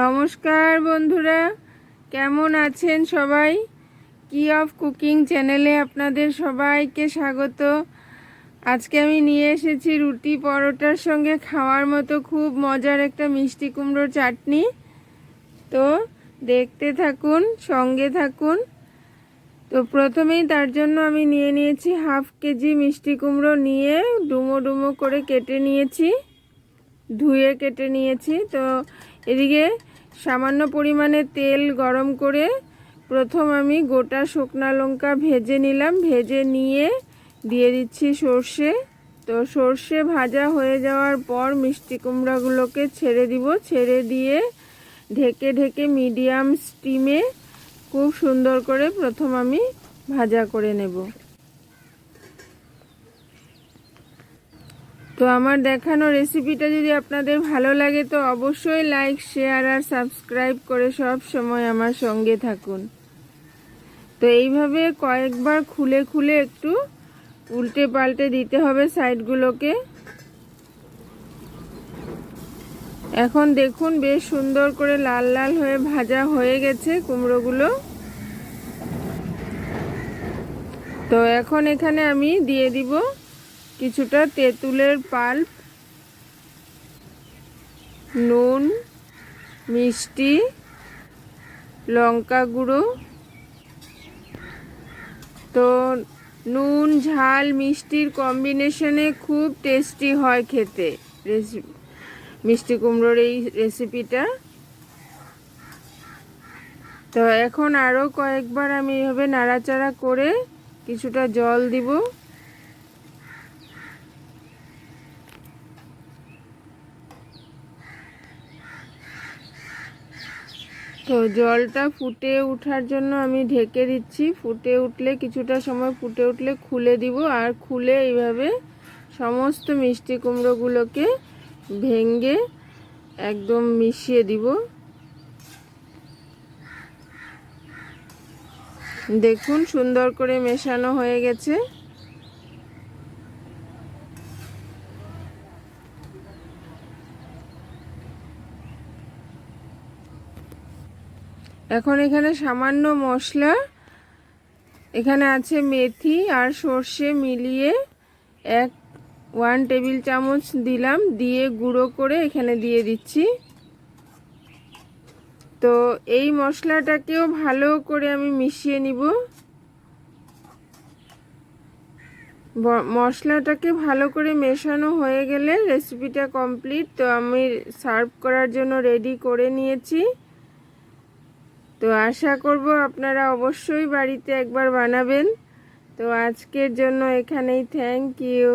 নমস্কার বন্ধুরা, কেমন আছেন সবাই? কি অফ কুকিং চ্যানেলে আপনাদের সবাইকে স্বাগত। আজকে আমি নিয়ে এসেছি রুটি পরোটার সঙ্গে খাওয়ার মতো খুব মজার একটা মিষ্টি কুমড়োর চাটনি। তো দেখতে থাকুন, সঙ্গে থাকুন। তো প্রথমেই তার জন্য আমি নিয়ে নিয়েছি হাফ কেজি মিষ্টি কুমড়ো নিয়ে ডুমো ডুমো করে কেটে নিয়েছি, ধুয়ে কেটে নিয়েছি। তো এদিকে সামান্য পরিমাণে তেল গরম করে প্রথম আমি গোটা শুকনা লঙ্কা ভেজে নিলাম। ভেজে নিয়ে দিয়ে দিচ্ছি সর্ষে। তো সর্ষে ভাজা হয়ে যাওয়ার পর মিষ্টি কুমড়াগুলোকে ছেড়ে দিব। ছেড়ে দিয়ে ঢেকে ঢেকে মিডিয়াম স্টিমে খুব সুন্দর করে প্রথম আমি ভাজা করে নেব। তো আমার দেখানো রেসিপিটা যদি আপনাদের ভালো লাগে, তো অবশ্যই লাইক শেয়ার আর সাবস্ক্রাইব করে সব সময় আমার সঙ্গে থাকুন। তো এইভাবে কয়েকবার খুলে খুলে একটু উল্টে পাল্টে দিতে হবে সাইডগুলোকে এখন দেখুন বেশ সুন্দর করে লাল লাল হয়ে ভাজা হয়ে গেছে কুমড়োগুলো। তো এখন এখানে আমি দিয়ে দিব কিছুটা তেঁতুলের পাল্প, নুন, মিষ্টি, লঙ্কা গুঁড়ো, তো নুন, ঝাল, মিষ্টির কম্বিনেশনে খুব টেস্টি হয় খেতে। রেসিপি মিষ্টি কুমড়োর এই রেসিপিটা। তো এখন আরও কয়েকবার আমি এভাবে নাড়াচাড়া করে কিছুটা জল দিব। তো জলটা ফুটে ওঠার জন্য আমি ঢেকে দিচ্ছি। ফুটে উঠলে কিছুটা সময় ফুটে উঠলে খুলে দিব আর খুলে এইভাবে সমস্ত মিষ্টি কুমড়োগুলোকে ভেঙ্গে একদম মিশিয়ে দিব। দেখুন সুন্দর করে মেশানো হয়ে গেছে। এখন এখানে সামান্য মশলা। এখানে আছে মেথি আর সর্ষে মিলিয়ে এক ওয়ান টেবিল চামচ দিলাম। দিয়ে গুঁড়ো করে এখানে দিয়ে দিচ্ছি। তো এই মশলাটাকেও ভালো করে আমি মিশিয়ে নিব। মশলাটাকে ভালো করে মেশানো হয়ে গেলে রেসিপিটা কমপ্লিট তো আমি সার্ভ করার জন্য রেডি করে নিয়েছি। তো আশা করব আপনারা অবশ্যই বাড়িতে একবার বানাবেন। তো আজকের জন্য এখানেই থ্যাংক ইউ